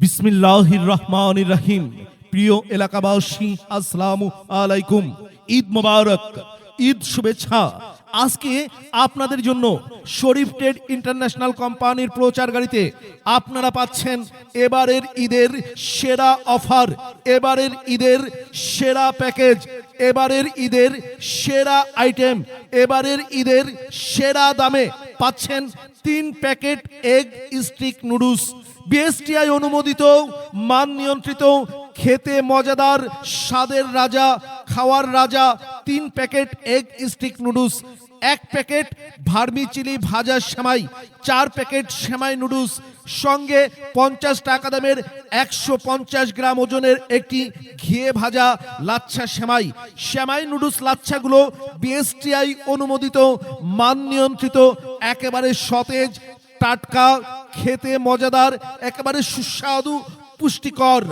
বিসমিল্লাহির রহমানির রহিম। প্রিয় এলাকাবাসী, আসসালামু আলাইকুম। ঈদ মোবারক, ঈদ শুভেচ্ছা। আজকে আপনাদের জন্য শরীফ ট্রেড ইন্টারন্যাশনাল কোম্পানির প্রচার গাড়িতে আপনারা পাচ্ছেন এবারের ঈদের সেরা অফার, এবারের ঈদের সেরা প্যাকেজ, এবারের ঈদের সেরা আইটেম, এবারের ঈদের সেরা দামে পাচ্ছেন তিন packet egg stick noodles. BSTI অনুমোদিত, মান নিয়ন্ত্রিত, খেতে মজাদার, স্বাদের রাজা, খাওয়ার রাজা, তিন প্যাকেট এগ স্টিক নুডলস, এক প্যাকেট ভার্মি চিলি ভাজা সেমাই, চার প্যাকেট সেমাই নুডলস, সঙ্গে পঞ্চাশ টাকা দামের একশো পঞ্চাশ গ্রাম ওজনের একটি ঘিয়ে ভাজা লাচ্ছা সেমাই। সেমাই নুডলস লাচ্ছাগুলো বিএসটিআই অনুমোদিত, মান নিয়ন্ত্রিত, একেবারে সতেজ, টাটকা খেতে মজাদার একেবারে সুস্বাদু পুষ্টিকর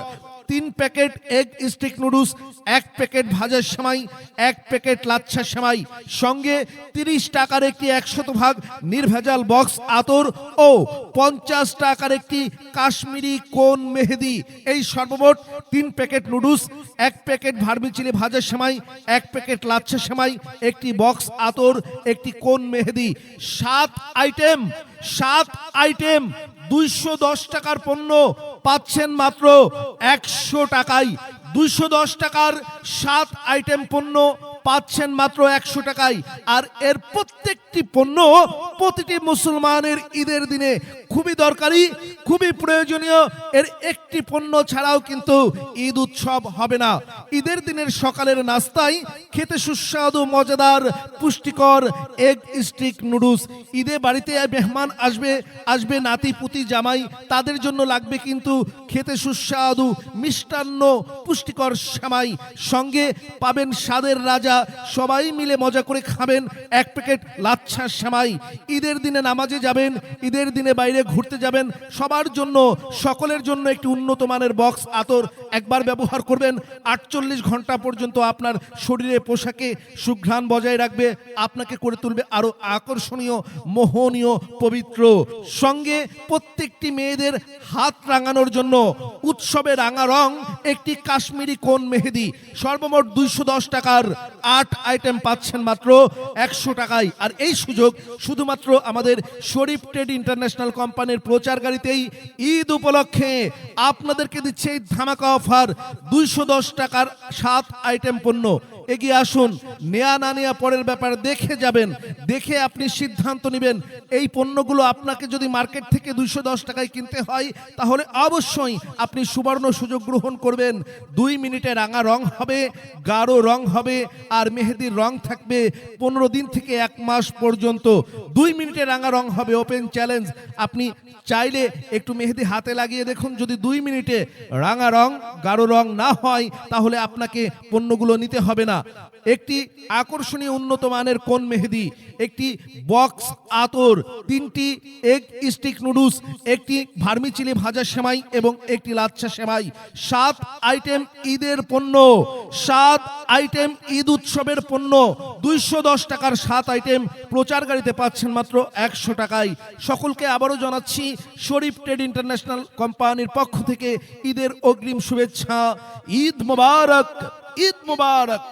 তিন প্যাকেট এগ স্টিক নুডলস, এক প্যাকেট ভাজা সেমাই, এক প্যাকেট লাচ্ছা সেমাই, সঙ্গে তিরিশ টাকার একটি একশত ভাগ নির্ভেজাল বক্স, আতর ও পঞ্চাশ টাকার একটি কাশ্মীরি কোন মেহেদি। এই সর্বমোট তিন প্যাকেট নুডলস, এক প্যাকেট ভার্মিচিলি ভাজা সেমাই, এক প্যাকেট লাচ্ছা সেমাই, একটি বক্স, আতর, একটি কোন মেহেদি। সাত আইটেম সাত আইটেম দুইশো দশ টাকার পণ্য পাচ্ছেন মাত্র একশো টাকায়। দুইশো দশ টাকার সাত আইটেম পণ্য পাচ্ছেন মাত্র একশো টাকায়। আর এর প্রত্যেকটি পণ্য প্রতিটি মুসলমানের ঈদের দিনে খুবই দরকারি, খুবই প্রয়োজনীয়। এর একটি পণ্য ছাড়াও কিন্তু ঈদ উৎসব হবে না। ঈদের দিনের সকালের নাস্তায় খেতে সুস্বাদু, মজাদার, পুষ্টিকর এগ স্টিক নুডলস ঈদে বাড়িতে মেহমান আসবে আসবে নাতি, পুতি, জামাই। তাদের জন্য লাগবে কিন্তু খেতে সুস্বাদু, মিষ্টান্ন, পুষ্টিকর সেমাই। সঙ্গে পাবেন স্বাদের রাজা সবাই মিলে মজা করে খাবেন। এক প্যাকেট লাচ্ছা সেমাই। ঈদের দিনে নামাজে যাবেন, ঈদের দিনে বাইরে ঘুরতে যাবেন। সবার জন্য, সকলের জন্য একটি উন্নত মানের বক্স আতর একবার ব্যবহার করবেন, আটচল্লিশ ঘণ্টা পর্যন্ত আপনার শরীরে পোশাকে সুঘ্রাণ বজায় রাখবে, আপনাকে করে তুলবে আরও আকর্ষণীয়, মোহনীয়, পবিত্র। সঙ্গে প্রত্যেকটি মেয়েদের হাত রাঙানোর জন্য উৎসবে রাঙা রং, একটি কাশ্মীরি কোন মেহেদি। সর্বমোট দুইশো দশ টাকার আট আইটেম পাচ্ছেন মাত্র একশো টাকায়। আর এই সুযোগ শুধুমাত্র আমাদের শরীফ ট্রেড ইন্টারন্যাশনাল কোম্পানির প্রচার গাড়িতেই ঈদ উপলক্ষে আপনাদেরকে দিচ্ছে এই ধামাকা অফার দুইশো দশ টাকার সাত আইটেম পণ্য এগিয়ে আসুন। নেয়া না নেয়া পরের ব্যাপার দেখে যাবেন। দেখে আপনি সিদ্ধান্ত নেবেন। এই পণ্যগুলো আপনাকে যদি মার্কেট থেকে দুইশো দশ টাকায় কিনতে হয়, তাহলে অবশ্যই আপনি সুবর্ণ সুযোগ গ্রহণ করবেন। দুই মিনিটে রাঙা রং হবে, গাঢ় রং হবে, আর মেহেদির রং থাকবে পনেরো দিন থেকে এক মাস পর্যন্ত। দুই মিনিটে রাঙা রং হবে, ওপেন চ্যালেঞ্জ। আপনি চাইলে একটু মেহেদি হাতে লাগিয়ে দেখুন। যদি দুই মিনিটে রাঙা রং, গাঢ় রং না হয়, তাহলে আপনাকে পণ্যগুলো নিতে হবে না, একটি আকর্ষণীয় উন্নত মানের কোন মেহেদি? একটি বক্স আতর, তিনটি এগ স্টিক নুডলস, একটি ভার্মিচিলি ভাজা সেমাই এবং একটি লাচ্ছা সেমাই। সাত আইটেম ঈদের পণ্য, সাত আইটেম ঈদ উৎসবের পণ্য, দুইশো দশ টাকার সাত আইটেম প্রচার গাড়িতে পাচ্ছেন মাত্র একশো টাকায়। সকলকে আবারও জানাচ্ছি, শরীফ ট্রেড ইন্টারন্যাশনাল কোম্পানির পক্ষ থেকে ঈদের অগ্রিম শুভেচ্ছা। ঈদ মোবারক। ঈদ মোবারক।